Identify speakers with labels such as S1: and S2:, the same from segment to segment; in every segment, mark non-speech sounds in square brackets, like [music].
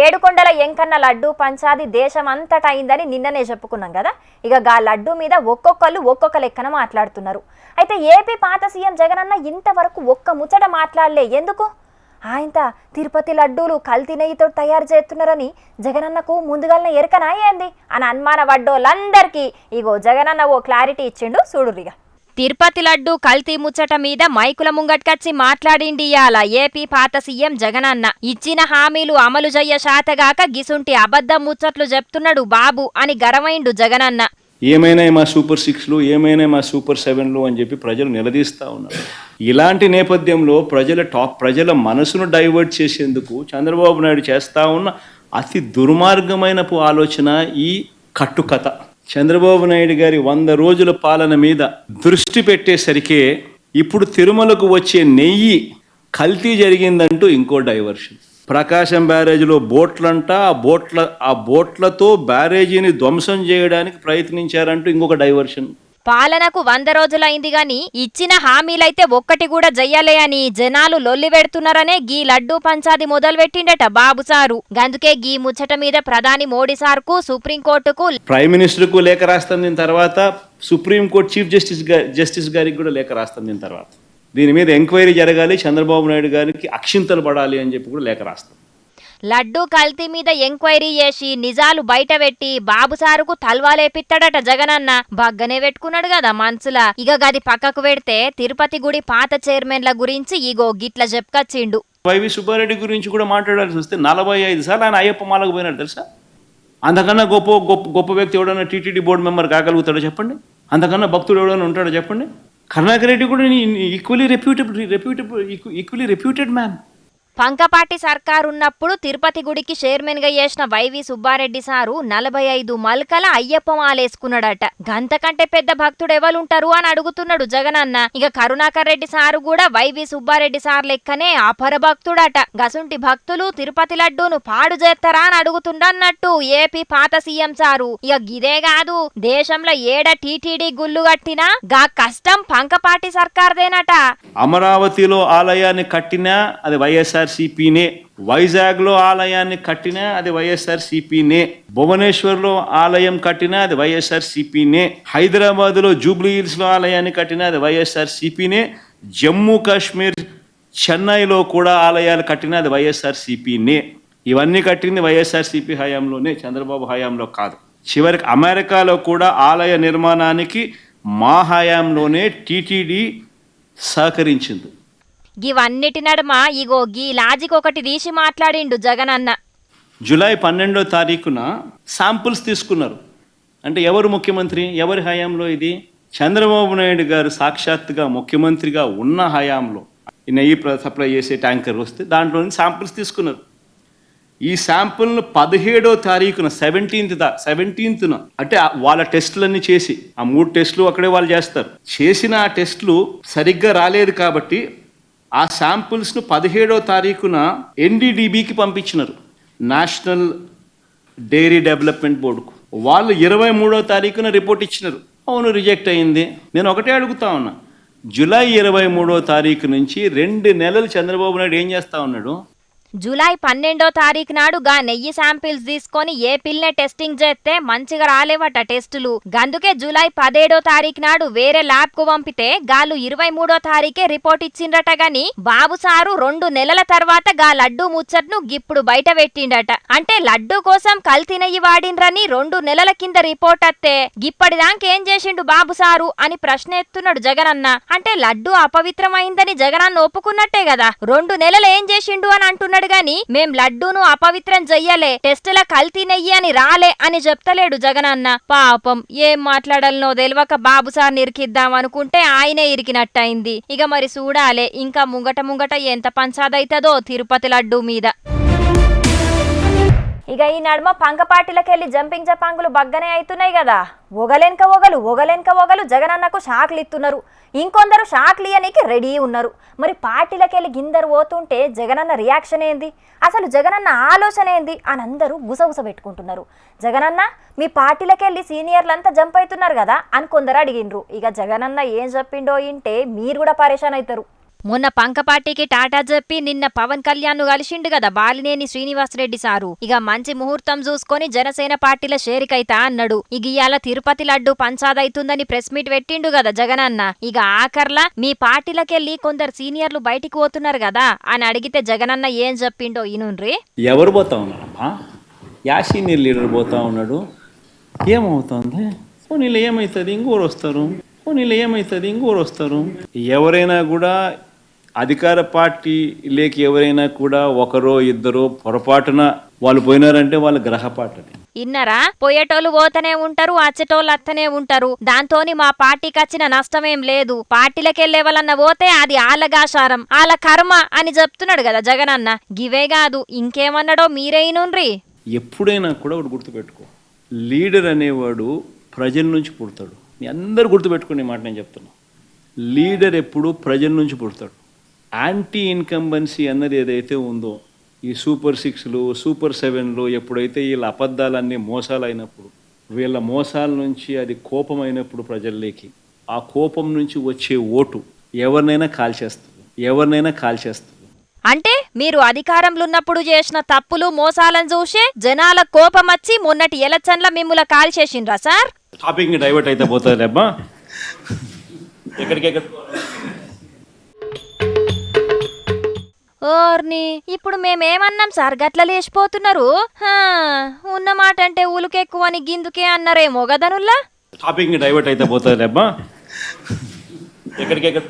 S1: ఏడుకొండల ఎంకన్న లడ్డు పంచాది దేశం అయిందని నిన్ననే చెప్పుకున్నాం కదా. ఇక గా లడ్డు మీద ఒక్కొక్కళ్ళు ఒక్కొక్క లెక్కన మాట్లాడుతున్నారు. అయితే ఏపీ పాత సీఎం జగనన్న ఇంతవరకు ఒక్క ముచ్చట మాట్లాడలే. ఎందుకు? ఆయన తిరుపతి లడ్డూలు కల్తీ నెయ్యితో తయారు చేస్తున్నారని జగనన్నకు ముందుగాలనే ఎరకనా ఏంది అని అనుమాన పడ్డోళ్ళందరికీ ఇగో జగనన్న ఓ క్లారిటీ ఇచ్చిండు చూడురిగా తిరుపతి లడ్డు కల్తీ ముచ్చట మీద మైకుల ముంగట్కచ్చి మాట్లాడిండి ఇయాల. ఏపీ పాత సీఎం జగనన్న. ఇచ్చిన హామీలు అమలు జయ్య శాతగాక గిసుంటి అబద్ధం ముచ్చట్లు చెప్తున్నాడు బాబు అని గరవైండు జగనన్న.
S2: ఏమైనా మా సూపర్ సిక్స్లు? ఏమైనా మా సూపర్ సెవెన్లు? అని చెప్పి ప్రజలు నిలదీస్తూ ఉన్నారు. ఇలాంటి నేపథ్యంలో ప్రజల టాప్ ప్రజల మనసును డైవర్ట్ చేసేందుకు చంద్రబాబు నాయుడు చేస్తూ ఉన్న అతి దుర్మార్గమైన ఆలోచన ఈ కట్టుకథ. చంద్రబాబు నాయుడు గారి వంద రోజుల పాలన మీద దృష్టి పెట్టేసరికే ఇప్పుడు తిరుమలకు వచ్చే నెయ్యి కల్తీ జరిగిందంటూ ఇంకో డైవర్షన్. ప్రకాశం బ్యారేజ్లో బోట్లంట ఆ బోట్ల ఆ బోట్లతో బ్యారేజీని ధ్వంసం చేయడానికి ప్రయత్నించారంటూ ఇంకొక డైవర్షన్.
S1: పాలనకు వంద రోజులైంది గాని ఇచ్చిన హామీలైతే ఒక్కటి కూడా జయ్యలే అని జనాలు లొల్లివెడుతున్నారనే గీ లడ్డూ పంచాది మొదలుపెట్టిండట బాబు సారు. గందుకే గీ ముచ్చట మీద ప్రధాని మోడీ సార్కు సుప్రీంకోర్టుకు
S2: ప్రైమ్ మినిస్టర్కు లేఖ రాస్తాం దీని తర్వాత సుప్రీంకోర్టు చీఫ్ జస్టిస్ జస్టిస్ గారికి కూడా లేఖ రాస్తాం దీని తర్వాత. దీని మీద ఎంక్వైరీ జరగాలి చంద్రబాబు నాయుడు గారికి అక్షింతలు పడాలి అని చెప్పి కూడా లేఖ రాస్తాం.
S1: లడ్డూ కల్తీ మీద ఎంక్వైరీ చేసి నిజాలు బయట పెట్టి బాబు సారుకు తల్వాలేపిత్తాడట జగనన్న. బగ్గనే పెట్టుకున్నాడు కదా మనసులా. ఇక గది పక్కకు పెడితే తిరుపతి గుడి పాత చైర్మన్ల గురించి ఇగో గిట్ల చెప్పుకొచ్చిండు.
S2: వైవి సుబ్బారెడ్డి గురించి కూడా మాట్లాడాల్సి వస్తే నలభై ఐదు సార్లు ఆయన అయ్యప్ప మాలకు పోయినాడు తెలుసా? అంతకన్నా గొప్ప గొప్ప గొప్ప వ్యక్తి ఎవడన్నా టీటీడీ బోర్డు మెంబర్ కాగలుగుతాడో చెప్పండి? అంతకన్నా భక్తుడు ఎవడన్నా ఉంటాడో చెప్పండి? కరుణాకర్ రెడ్డి కూడా equally reputable reputable equally reputed man
S1: పంకపాటి సర్కార్ ఉన్నప్పుడు తిరుపతి గుడికి చైర్మన్గా చేసిన వైవి సుబ్బారెడ్డి సారు నలభై ఐదు మల్కల అయ్యప్ప మాలేసుకున్నాడట. గంతకంటే పెద్ద భక్తుడు ఎవరుంటారు అని అడుగుతున్నాడు జగనన్న. ఇక కరుణాకర్ రెడ్డి సారు కూడా వైవి సుబ్బారెడ్డి సార్ లెక్కనే అపర భక్తుడట. గసుంటి భక్తులు తిరుపతి లడ్డూను పాడు చేస్తారా అని అడుగుతుండన్నట్టు ఏపీ పాత సీఎం సారు. ఇక గిదే కాదు దేశంలో ఏడ టీటీడీ గుళ్ళు కట్టినా గా కష్టం పంకపాటి సర్కార్దేనట.
S2: అమరావతిలో ఆలయాన్ని కట్టినా అది వైఎస్ఆర్సీపీనే. వైజాగ్లో ఆలయాన్ని కట్టినా అది వైఎస్ఆర్సీపీనే. భువనేశ్వర్లో ఆలయం కట్టినా అది వైఎస్ఆర్సీపీనే. హైదరాబాద్లో జూబ్లీ హిల్స్లో ఆలయాన్ని కట్టినా అది వైఎస్ఆర్సీపీనే. జమ్మూ కాశ్మీర్ చెన్నైలో కూడా ఆలయాలు కట్టినా అది వైఎస్ఆర్సీపీనే. ఇవన్నీ కట్టింది వైఎస్ఆర్సీపీ హయాంలోనే చంద్రబాబు హయాంలో కాదు. చివరికి అమెరికాలో కూడా ఆలయ నిర్మాణానికి మా హయాంలోనే టీటీడీ సహకరించింది.
S1: గివన్నిటి నడుమ ఇగో గీ లాజిక్ ఒకటి తీసి మాట్లాడిండు జగనన్న.
S2: జూలై పన్నెండో తారీఖున శాంపుల్స్ తీసుకున్నారు. అంటే ఎవరు ముఖ్యమంత్రి? ఎవరి హయాంలో ఇది? చంద్రబాబు నాయుడు గారు సాక్షాత్తుగా ముఖ్యమంత్రిగా ఉన్న హయాంలో ఈ నెయ్యి ప్ర- సప్లై చేసే ట్యాంకర్ వస్తే దాంట్లో నుంచి శాంపుల్స్ తీసుకున్నారు. ఈ శాంపుల్ను పదిహేడో తారీఖున సెవెంటీన్త్ దా సెవెంటీన్త్న అంటే వాళ్ళ టెస్టులన్నీ చేసి ఆ మూడు టెస్టులు అక్కడే వాళ్ళు చేస్తారు. చేసిన ఆ టెస్టులు సరిగ్గా రాలేదు కాబట్టి ఆ శాంపుల్స్ను పదిహేడో తారీఖున ఎన్డీడీబీకి పంపించినారు. నేషనల్ డైరీ డెవలప్మెంట్ బోర్డుకు. వాళ్ళు ఇరవై మూడో తారీఖున రిపోర్ట్ ఇచ్చినారు. అవును రిజెక్ట్ అయింది. నేను ఒకటే అడుగుతా ఉన్నా. జూలై ఇరవై మూడో తారీఖు నుంచి రెండు నెలలు చంద్రబాబు నాయుడు ఏం చేస్తా ఉన్నాడు?
S1: జూలై పన్నెండో తారీఖు నాడు గా నెయ్యి శాంపిల్స్ తీసుకొని ఏ పిల్నే టెస్టింగ్ చేస్తే మంచిగా రాలేవట టెస్టులు. గందుకే జూలై పదేడో తారీఖు నాడు వేరే ల్యాబ్కు పంపితే గాలు ఇరవై మూడో తారీఖే రిపోర్ట్ ఇచ్చిండ్రట గాని బాబు సారు రెండు నెలల తర్వాత గా లడ్డు ముచ్చట్ను గిప్పుడు బయట పెట్టిండట. అంటే లడ్డు కోసం కల్తీ నెయ్యి వాడిండ్రని రెండు నెలల కింద రిపోర్ట్ అత్తే గిప్పటిదాకేం చేసిండు బాబు సారు అని ప్రశ్న ఎత్తున్నాడు జగనన్న. అంటే లడ్డు అపవిత్రమైందని జగనన్న ఒప్పుకున్నట్టే కదా రెండు నెలలు ఏం చేసిండు అని అంటున్నాడు గాని మేం లడ్డూను అపవిత్రం చెయ్యలే టెస్టుల కల్తీ నెయ్యి అని రాలే అని చెప్తలేడు జగనన్న. పాపం ఏం మాట్లాడాలనో తెలియక బాబు సార్ ఇరికిద్దాం అనుకుంటే ఆయనే ఇరికినట్టయింది. ఇక మరి చూడాలే ఇంకా ముంగట ముంగట ఎంత పంచాదైతదో తిరుపతి లడ్డూ మీద. ఇక ఈ నడుమ పంకపాటిలకెళ్ళి జంపింగ్ జపాంగులు బగ్గనే అవుతున్నాయి కదా. ఒగలెనక ఒగలు ఒగలెనక ఒగలు జగనన్నకు షాక్లు ఇస్తున్నారు ఇంకొందరు షాక్లు ఇయ్యనీకి రెడీ ఉన్నారు. మరి పార్టీలకెళ్ళి గిందరు పోతుంటే జగనన్న రియాక్షన్ ఏంది? అసలు జగనన్న ఆలోచన ఏంది? అని అందరూ గుసగుస పెట్టుకుంటున్నారు. జగనన్న మీ పార్టీలకెళ్ళి సీనియర్లంతా జంప్ అవుతున్నారు కదా అని కొందరు అడిగిండ్రు. ఇక జగనన్న ఏం చెప్పిండో ఇంటే మీరు కూడా పరేషాన్ అవుతారు
S3: మొన్న పంకపాటికి టాటా చెప్పి నిన్న పవన్ కళ్యాణ్ను కలిసిండు కదా బాలినేని శ్రీనివాసరెడ్డి సారు. ఇక మంచి ముహూర్తం చూసుకొని జనసేన పార్టీల షేరికైతా అన్నాడు. ఇక ఇయాల తిరుపతి లడ్డు పంచాదైతుందని ప్రెస్ మీట్ పెట్టిండు కదా జగనన్న. ఇక ఆఖర్లా మీ పార్టీలకెళ్ళి కొందరు సీనియర్లు బయటికి పోతున్నారు కదా అని అడిగితే జగనన్న ఏం చెప్పిండో ఇనుండ్రి?
S2: ఎవరు పోతా ఉన్నారమ్మా యా సీనియర్ లీడర్ పోతా ఉన్నాడు. ఏమవుతుంది? పోనీళ్ళు ఏమవుతుంది ఇంకోరు వస్తారు. పోనీళ్ళు ఏమవుతుంది ఇంకోరు వస్తారు. ఎవరైనా కూడా అధికార పార్టీ లేక ఎవరైనా కూడా ఒకరో ఇద్దరో పొరపాటున వాళ్ళు పోయినారంటే వాళ్ళ గ్రహపాటని
S3: ఇన్నరా? పోయేటోళ్ళు పోతనే ఉంటారు అచ్చేటోళ్ళు అత్తనే ఉంటారు. దాంతోని మా పార్టీకి వచ్చిన నష్టమేం లేదు. పార్టీలకెళ్ళే వాళ్ళన్న పోతే అది ఆలగాశారం ఆల కర్మ అని చెప్తున్నాడు కదా జగనన్న. గివే కాదు ఇంకేమన్నాడో మీరైనుండ్రి.
S2: ఎప్పుడైనా కూడా ఒకటి గుర్తుపెట్టుకో. లీడర్ అనేవాడు ప్రజల నుంచి పుడతాడు. మీ అందరు గుర్తుపెట్టుకునే మాట నేను చెప్తున్నా. లీడర్ ఎప్పుడు ప్రజల నుంచి పుడతాడు. యాంటీ ఇన్కంబెన్సీ అన్నది ఏదైతే ఉందో ఈ సూపర్ సిక్స్లు సూపర్ సెవెన్లు ఎప్పుడైతే వీళ్ళ అబద్ధాలన్నీ మోసాలు అయినప్పుడు వీళ్ళ మోసాల నుంచి అది కోపం అయినప్పుడు ప్రజల్లోకి ఆ కోపం నుంచి వచ్చే ఓటు ఎవరినైనా కాల్చేస్తుంది ఎవరినైనా కాల్చేస్తుంది.
S3: అంటే మీరు అధికారంలో ఉన్నప్పుడు చేసిన తప్పులు మోసాలను చూసే జనాల కోపం వచ్చి మొన్నటి ఎలక్షన్ల మిమ్ముల కాల్ చేసిండ్రా సార్
S2: టాపిక్ డైవర్ట్ అయితే పోతుంది అబ్బా [laughs] ఎక్కడికెక్కడ
S3: ఓర్ని ఇప్పుడు మేమేమన్నాం సార్ గట్ల లేచిపోతున్నారు? హా, ఉన్న మాట అంటే ఉలుకెక్కువ అని గిందుకే అన్నారేమో గదనుల్లా
S2: టాపిక్ డైవర్ట్ అయితే పోతుంది అబ్బా ఎక్కడికెక్కడ?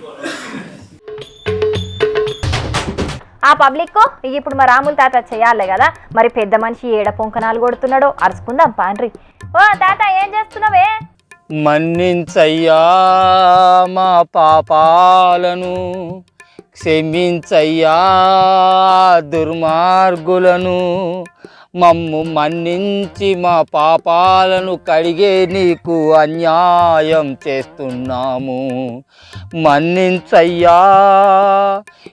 S3: ఆ పబ్లిక్ ఇప్పుడు మా రాముల తాత చేయాలి కదా. మరి పెద్ద మనిషి ఏడ పొంకనాలు కొడుతున్నాడో అరుచుకుందాం పాండ్రి. ఓ తాత ఏం చేస్తున్నావే?
S4: మన్నించయ్యా మా పాపాలను. క్షమించయ్యా దుర్మార్గులను. మమ్ము మన్నించి మా పాపాలను కడిగే నీకు అన్యాయం చేస్తున్నాము. మన్నించయ్యా.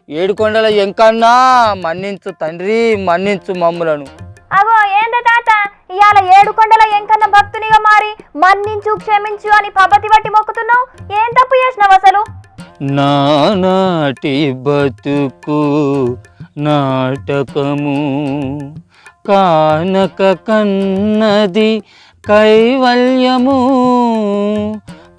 S4: ఏడుకొండల ఎంకన్నా మన్నించు తండ్రి మన్నించు మమ్ములను.
S3: అగో ఏందే తాత? ఇవాళ ఏడు కొండల ఎంకన్న భక్తునిగా మారి మన్నించు క్షమించు అని పబ్బతి పట్టి మొక్కుతున్నావు? ఏం తప్పు చేసినావు అసలు?
S4: నానాటి బతుకు నాటకము. కానక కన్నది కైవల్యము.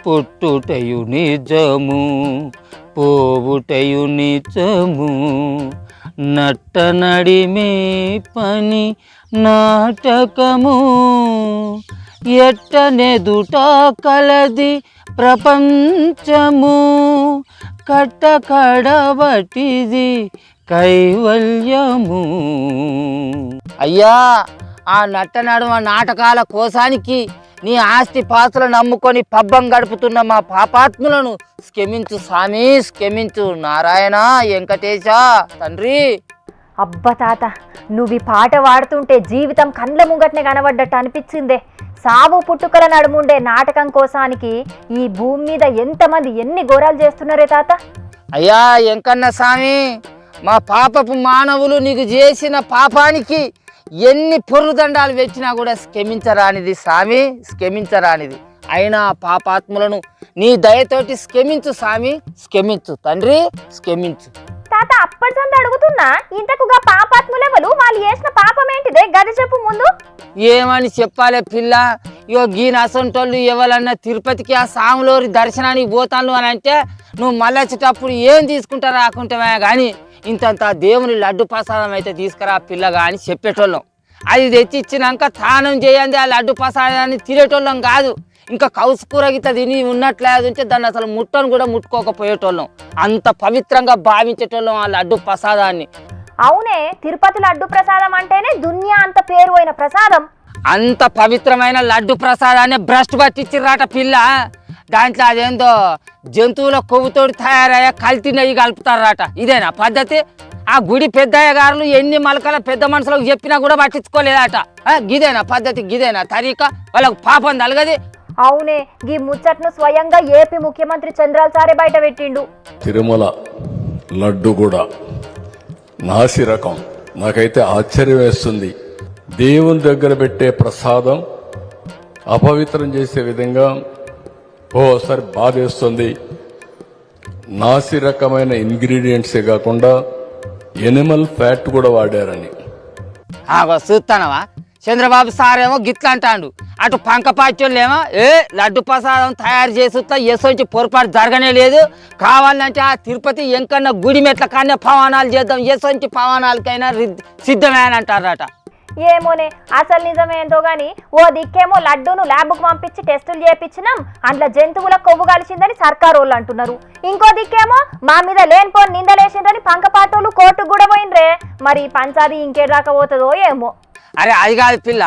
S4: పుట్టుటయు నిజము పోవుటయు నిజము. నట్ట నడిమే పని నాటకము. ఎట్టనెదుట కలది ప్రపంచము కట్టకడబటిది కైవల్యము. అయ్యా ఆ నట్ట నడుమ నాటకాల కోసానికి నీ ఆస్తి పాత్రలు నమ్ముకొని పబ్బం గడుపుతున్న మా పాపాత్ములను స్కెమించు స్వామి స్కెమించు నారాయణ వెంకటేశ తండ్రి.
S3: అబ్బ తాత నువ్వు ఈ పాట వాడుతుంటే జీవితం కండ్ల ముంగట్నే కనబడ్డట్టు అనిపించిందే. సావు పుట్టుకల నడుముండే నాటకం కోసానికి ఈ భూమి మీద ఎంతమంది ఎన్ని ఘోరాలు చేస్తున్నారే తాత?
S4: అయ్యా ఎంకన్న స్వామి మా పాపపు మానవులు నీకు చేసిన పాపానికి ఎన్ని పొర్రుదండాలు వెచ్చినా కూడా క్షమించరానిది స్వామి క్షమించరానిది. అయినా పాపాత్ములను నీ దయతోటి క్షమించు స్వామి క్షమించు తండ్రి క్షమించు.
S3: తాత అప్పటిసంత అడుగుతున్నా ఇంతకుగా పాపాత్ములెవలు వాళ్ళు చేసిన పాపం ఏంటిదే గది చెప్పు ముందు.
S4: ఏమని చెప్పాలే పిల్ల? ఇగో గీన అసంటోళ్ళు ఎవరన్నా తిరుపతికి ఆ సాములోరి దర్శనానికి పోతాను అని అంటే నువ్వు మళ్ళీ వచ్చేటప్పుడు ఏం తీసుకుంటా రాకుంటావా కానీ ఇంతంత దేవుని లడ్డు ప్రసాదం అయితే తీసుకురా పిల్లగా అని చెప్పేటోళ్ళం. అది తెచ్చి ఇచ్చినాక తానం చేయండి ఆ లడ్డు ప్రసాదాన్ని తినేటోళ్ళం కాదు. ఇంకా కౌసు కూర గిట్ట తిని ఉన్నట్లేదు దాన్ని అసలు ముట్టను కూడా ముట్టుకోకపోయేటోళ్ళం. అంత పవిత్రంగా భావించేటోళ్ళం ఆ లడ్డు ప్రసాదాన్ని.
S3: అవునే తిరుపతి లడ్డు ప్రసాదం అంటేనే దునియా అంత పేరు అయిన ప్రసాదం.
S4: అంత పవిత్రమైన లడ్డు ప్రసాదాన్ని భ్రష్టు పట్టించిర్రాట పిల్ల. దాంట్లో అదేందో జంతువుల కొవ్వుతోటి తయారయ్యే కల్తీ నెయ్యి కలుపుతారట ఇదేనా పద్ధతి? ఆ గుడి పెద్దయ్య గారులు ఎన్ని మలకల పెద్ద మనుషులకు చెప్పినా కూడా పట్టించుకోలేదట. గిదేనా పద్ధతి? గిదేనా తరీక? వాళ్ళకు పాపం తలగది?
S3: అవునే గీ ముచ్చట్ను స్వయంగా ఏపీ ముఖ్యమంత్రి చంద్రాల్ సారే బయట పెట్టిండు.
S5: తిరుమల లడ్డు కూడా నాసి రకం. నాకైతే ఆశ్చర్యం వేస్తుంది. దేవుని దగ్గర పెట్టే ప్రసాదం అపవిత్రం చేసే విధంగా ఓసారి బాధేస్తుంది నాసి రకమైన ఇంగ్రీడియంట్సే కాకుండా ఎనిమల్ ఫ్యాట్ కూడా వాడారని.
S4: చూస్తానవా? చంద్రబాబు సార్ ఏమో గిట్ల అంటాడు. అటు పంకపాచ్యులేమో ఏ లడ్డు ప్రసాదం తయారు చేసి ఎసొంచి పొరపాటు జరగనే లేదు. కావాలంటే ఆ తిరుపతి ఎంకన్నా గుడి మెట్ల కన్నా పవనాలు చేద్దాం ఎసొంచి పవనాలకైనా సిద్ధమేనంటారట
S3: ఏమోనే అసలు నిజమేందో గాని ఓ దిక్కేమో లడ్డూను ల్యాబ్కు పంపించి టెస్టులు చేయించినాం అందులో జంతువుల కొవ్వు కలిసిందని సర్కారు వాళ్ళు అంటున్నారు. ఇంకో దిక్కేమో మా మీద లేనిపోని నిందలేసిండ్రని పంకపాటోళ్ళు కోర్టుకు కూడా పోయిండ్రే. మరి పంచాది ఇంకేదాకా ఏమో.
S4: అరే అది కాదు పిల్ల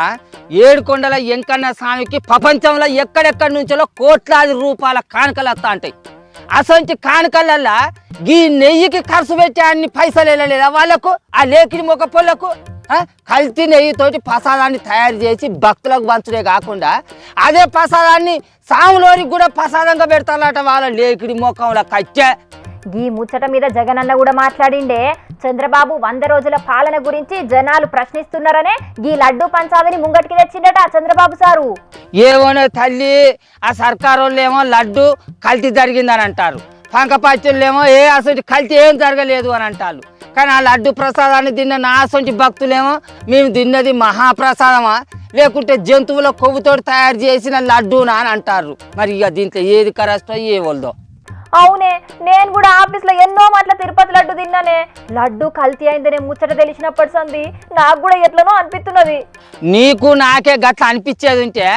S4: ఏడుకొండల ఎంకన్న స్వామికి ప్రపంచంలో ఎక్కడెక్కడి నుంచో కోట్లాది రూపాయల కానుకలు వస్తా ఉంటాయి. అసొంటి కానుకలల్లా గీ నెయ్యికి ఖర్చు పెట్టే అన్ని పైసలు వెళ్ళలేదా వాళ్ళకు? ఆ లేకిని మొక్క పొలకు? కల్తీ నెయ్యితోటి ప్రసాదాన్ని తయారు చేసి భక్తులకు పంచుడే కాకుండా అదే ప్రసాదాన్ని సాములోనికి కూడా ప్రసాదంగా పెడతారట వాళ్ళ లేకిడి మొఖంలో కచ్చే
S3: ఈ ముచ్చట మీద జగనన్న కూడా మాట్లాడిండే చంద్రబాబు వంద రోజుల పాలన గురించి జనాలు ప్రశ్నిస్తున్నారనే ఈ లడ్డు పంచాదని ముంగటికి తెచ్చిండట చంద్రబాబు సారు.
S4: ఏమోనే తల్లి ఆ సర్కారోళ్ళేమో ఏమో లడ్డు కల్తీ జరిగిందని అంటారు పంకపత్యులేమో ఏ అసలు కల్తీ ఏం జరగలేదు అని అంటారు కానీ ఆ లడ్డు ప్రసాదాన్ని తిన్న నా అసొంటి భక్తులేమో మేము తిన్నది మహాప్రసాదమా? లేకుంటే జంతువుల కొవ్వుతో తయారు చేసిన లడ్డూనా? అని అంటారు. మరి ఇక దీంట్లో ఏది కరెస్టో ఏ వాళ్ళదో
S3: అవునే నేను కూడా ఆఫీస్లో ఎన్నో మాటల తిరుపతి లడ్డు తిన్నానే. లడ్డు కల్తీ అయిందనే ముచ్చట తెలిసినప్పటి సంది నాకు కూడా ఎట్లనో అనిపిస్తున్నది.
S4: నీకు నాకే గట్ల అనిపించేది ఉంటే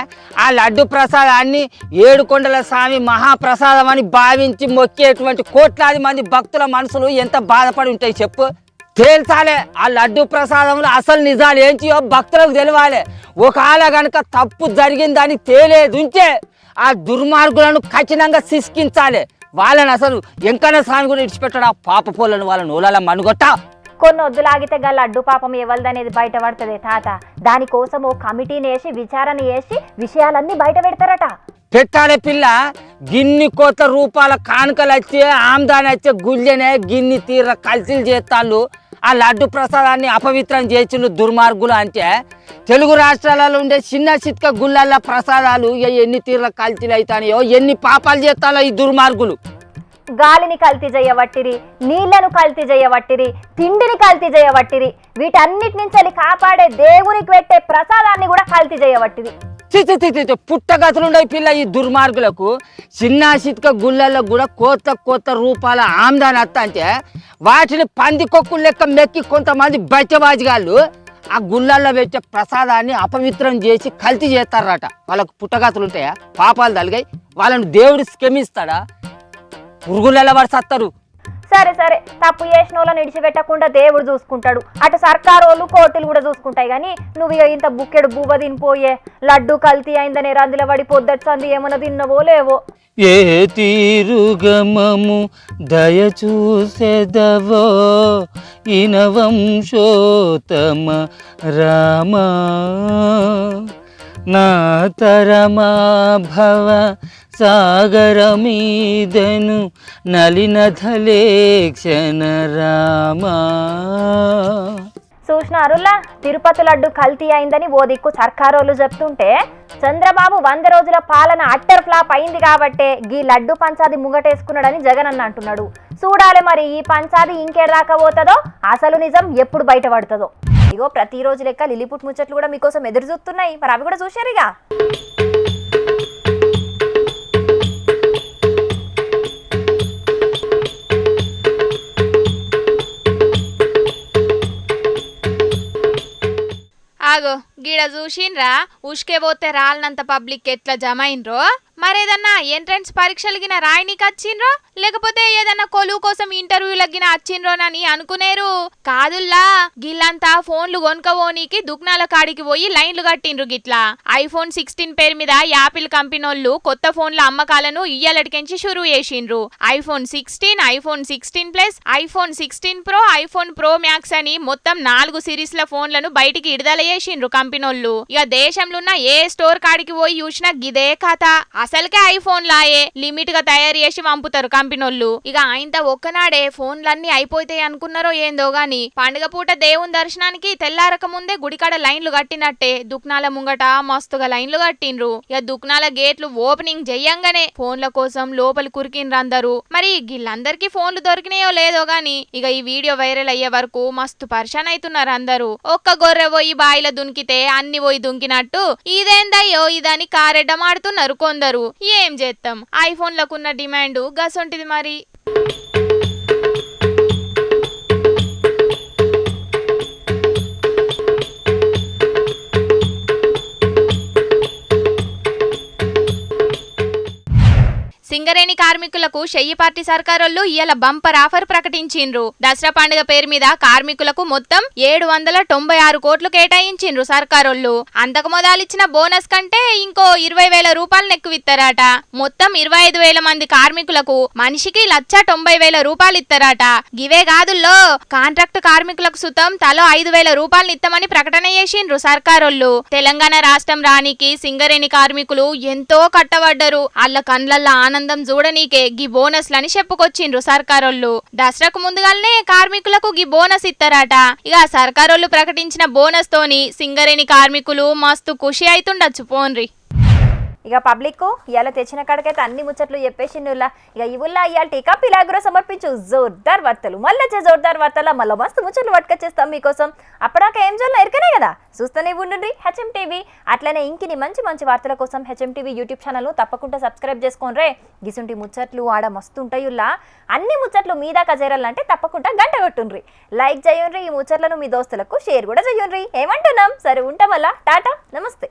S4: ఆ లడ్డు ప్రసాదాన్ని ఏడుకొండల స్వామి మహాప్రసాదం అని భావించి మొక్కేటువంటి కోట్లాది మంది భక్తుల మనసులు ఎంత బాధపడి ఉంటాయి చెప్పు? తేల్చాలే ఆ లడ్డు ప్రసాదంలో అసలు నిజాలు ఏంటియో భక్తులకు తెలియాలి ఒకవేళ కనుక తప్పు జరిగిందని తేలేదు ఉంటే ఆ దుర్మార్గులను కఠినంగా శిక్షించాలి. వాళ్ళని అసలు ఎంకన్న స్వామి కూడా ఇడిచిపెట్టాడు? పాప పోలను వాళ్ళని ఓలాల మనుగొట్టా
S3: కొన్ని వద్దులాగితే గల అడ్డు పాపం ఎవరిదనేది బయటపడుతుంది తాత. దానికోసం ఓ కమిటీని వేసి విచారణ చేసి విషయాలన్నీ బయట పెడతారట.
S4: పెట్టాలి పిల్ల. గిన్ని కోట్ల రూపాయల కానుకలు వచ్చే ఆమ్దాని వచ్చే గుళ్ళనే గిన్ని తీర కల్చీలు చేస్తాళ్ళు. ఆ లడ్డు ప్రసాదాన్ని అపవిత్రం చేసిన దుర్మార్గులు అంటే తెలుగు రాష్ట్రాలలో ఉండే చిన్న చిత్క గుళ్ళల్లో ప్రసాదాలు ఎన్ని తీర్ల కల్తీలు అవుతాయో ఎన్ని పాపాలు చేస్తాలో ఈ దుర్మార్గులు.
S3: గాలిని కల్తీ చేయవట్టిరి నీళ్ళను కల్తీ చేయవట్టిరి తిండిని కల్తీ చేయవట్టిరి వీటన్నిటి నుంచి కాపాడే దేవునికి పెట్టే ప్రసాదాన్ని కూడా కల్తీ చేయవట్టిరి
S4: చిచి పిల్ల ఈ దుర్మార్గులకు. చిన్న చిత్క గుళ్ళల్లో కూడా కోత కోత రూపాల ఆమ్దాని వస్తా అంటే వాటిని పందికొక్కు లెక్క మెక్కి కొంతమంది బచ్చబాజిగాళ్ళు ఆ గుళ్ళల్లో పెట్టే ప్రసాదాన్ని అపవిత్రం చేసి కల్తీ చేస్తారట. వాళ్ళకు పుట్టగతులు ఉంటాయా పాపాలు తలిగాయి. వాళ్ళని దేవుడు క్షమిస్తాడా పురుగులలో పడి సత్తారు.
S3: సరే సరే. తప్పు చేసిన వాళ్ళని విడిచిపెట్టకుండా దేవుడు చూసుకుంటాడు. అటు సర్కారోళ్ళు కోర్టులు కూడా చూసుకుంటాయి కానీ నువ్వు ఇంత బుక్కెడు బువ్వ తినిపోయే లడ్డు కల్తీ అయిందనే రందుల పడి పొద్దట్సంది ఏమన్నా తిన్నవో లేవో?
S4: ఏ తీరుగమము దయ చూసేదవో ఇనవంశోతమ రామ నా తరమా భవ సాగరమీదను నలినధలేక్షణ రామా.
S3: చూసినారులా తిరుపతి లడ్డు కల్తీ అయిందని ఓ దిక్కు సర్కారోళ్ళు చెప్తుంటే చంద్రబాబు వంద రోజుల పాలన అట్టర్ ఫ్లాప్ అయింది కాబట్టే గీ లడ్డు పంచాది ముంగటేసుకున్నాడని జగన్ అన్న అంటున్నాడు. చూడాలి మరి ఈ పంచాది ఇంకేదాకా రాకపోతుందో అసలు నిజం ఎప్పుడు బయటపడుతుందో? ఇగో ప్రతిరోజు లెక్క లిలిపుట్ ముచ్చట్లు కూడా మీకోసం ఎదురు చూస్తున్నాయి మరి అవి కూడా చూశారుగా
S6: ఆగో. గీడ చూసిండ్రా ఉష్కే పోతే రాలనంత పబ్లిక్ ఎట్లా జమైన్రో మరేదన్నా ఎంట్రన్స్ పరీక్షలు గిన రాయనీకి వచ్చిండ్రో లేకపోతే ఏదన్నా కొలువు కోసం ఇంటర్వ్యూలకు గిన వచ్చిండ్రోనని అనుకునేరు? కాదుల్లా గిల్లంతా ఫోన్లు కొనుక్కోనీకి దుక్నాల కాడికి పోయి లైన్లు కట్టిండ్రు గిట్లా. ఐఫోన్ సిక్స్టీన్ పేరు మీద యాపిల్ కంపెనోళ్ళు కొత్త ఫోన్ల అమ్మకాలను ఇయ్యాలటికెంచి షురూ చేసిండ్రు. IPhone sixteen iPhone sixteen plus iPhone sixteen pro iPhone pro max అని మొత్తం నాలుగు సిరీస్ల ఫోన్లను బయటికి విడుదల చేసిండ్రు కంపెనోళ్ళు. ఇక దేశంలో ఉన్న ఏ స్టోర్ కాడికి పోయి చూసినా గిదే కథ. అసలుకే ఐఫోన్ లాయే లిమిట్గా తయారు చేసి పంపుతారు కంపెనోళ్ళు. ఇక ఆయనతో ఒక్కనాడే ఫోన్లన్నీ అయిపోతాయి అనుకున్నారో ఏందో గాని పండుగ పూట దేవుని దర్శనానికి తెల్లారక ముందే గుడికాడ లైన్లు కట్టినట్టే. దుక్నాల ముంగట మస్తుగా లైన్లు కట్టిండ్రు. ఇక దుక్నాల గేట్లు ఓపెనింగ్ చెయ్యంగానే ఫోన్ల కోసం లోపలి కురికిండ్రు అందరూ. మరి వీళ్ళందరికీ ఫోన్లు దొరికినాయో లేదో గాని ఇక ఈ వీడియో వైరల్ అయ్యే వరకు మస్తు పరిశాన్ అవుతున్నారు అందరూ. ఒక్క గొర్రె పోయి బాయిల దునికితే అన్ని పోయి దుంకినట్టు ఇదేందయ్యో ఇదని కారెడ్డమాడుతున్నారు కొందరు. ఏం చేస్తాం ఐఫోన్లకున్న డిమాండ్ గసొంటిది మరి. సింగరేణి కార్మికులకు షెయ్యి పార్టీ సర్కారోళ్ళు ఇవాళ బంపర్ ఆఫర్ ప్రకటించిండ్రు. దసరా పండుగ పేరు మీద కార్మికులకు మొత్తం ఏడు వందల తొంభై ఆరు కోట్లు కేటాయించిండ్రు సర్కారోళ్ళు. అంతకు మొదలిచ్చిన బోనస్ కంటే ఇంకో ఇరవై వేల రూపాయలు ఎక్కువిస్తారట మొత్తం ఇరవై ఐదు వేల మంది కార్మికులకు మనిషికి లక్ష తొంభై వేల రూపాయలు ఇస్తారట గివే కాదుల్లో కాంట్రాక్ట్ కార్మికులకు సుతం తలో ఐదు వేల రూపాయలు ఇస్తామని ప్రకటన చేసిండ్రు సర్కారోళ్ళు. తెలంగాణ రాష్ట్రం రానికి సింగరేణి కార్మికులు ఎంతో కట్టబడ్డరు. వాళ్ళ కండ్ల ఆనందం చూడనీకే గీ బోనస్లని చెప్పుకొచ్చిండ్రు సర్కారోళ్ళు. దసరాకు ముందుగానే కార్మికులకు గీ బోనస్ ఇస్తారట ఇక సర్కారోళ్ళు ప్రకటించిన బోనస్ తోని సింగరేణి కార్మికులు మస్తు ఖుషి అవుతుండొచ్చు పోన్రి.
S3: ఇక పబ్లిక్ ఇవాళ తెచ్చిన కాడికైతే అన్ని ముచ్చట్లు చెప్పేసి నువ్వులా ఇక ఇవుల్లా ఇవాళ టీకా పిలాగ్రో సమర్పించు. జోర్దార్ వార్తలు. మళ్ళీ వచ్చే జోర్దార్ వార్తల మళ్ళీ మస్తు ముచ్చట్లు పట్టుకొచ్చేస్తాం మీకోసం. అప్పటిదాకా ఏం చేయాలో ఎరికనే కదా? చూస్తూనే ఉండండి హెచ్ఎం టీవీ అట్లనే ఇంకిని మంచి మంచి వార్తల కోసం H M TV YouTube channel తప్పకుండా సబ్స్క్రైబ్ చేసుకోండి రే గిసుంటి ముచ్చట్లు ఆడ మస్తు ఉంటాయుల్లా. అన్ని ముచ్చట్లు మీ దాకా చేరాలంటే తప్పకుండా గంట కొట్టుండ్రి. లైక్ చేయండి ఈ ముచ్చట్లను మీ దోస్తులకు షేర్ కూడా చేయండి ఏమంటున్నాం? సరే ఉంటాం టాటా. నమస్తే.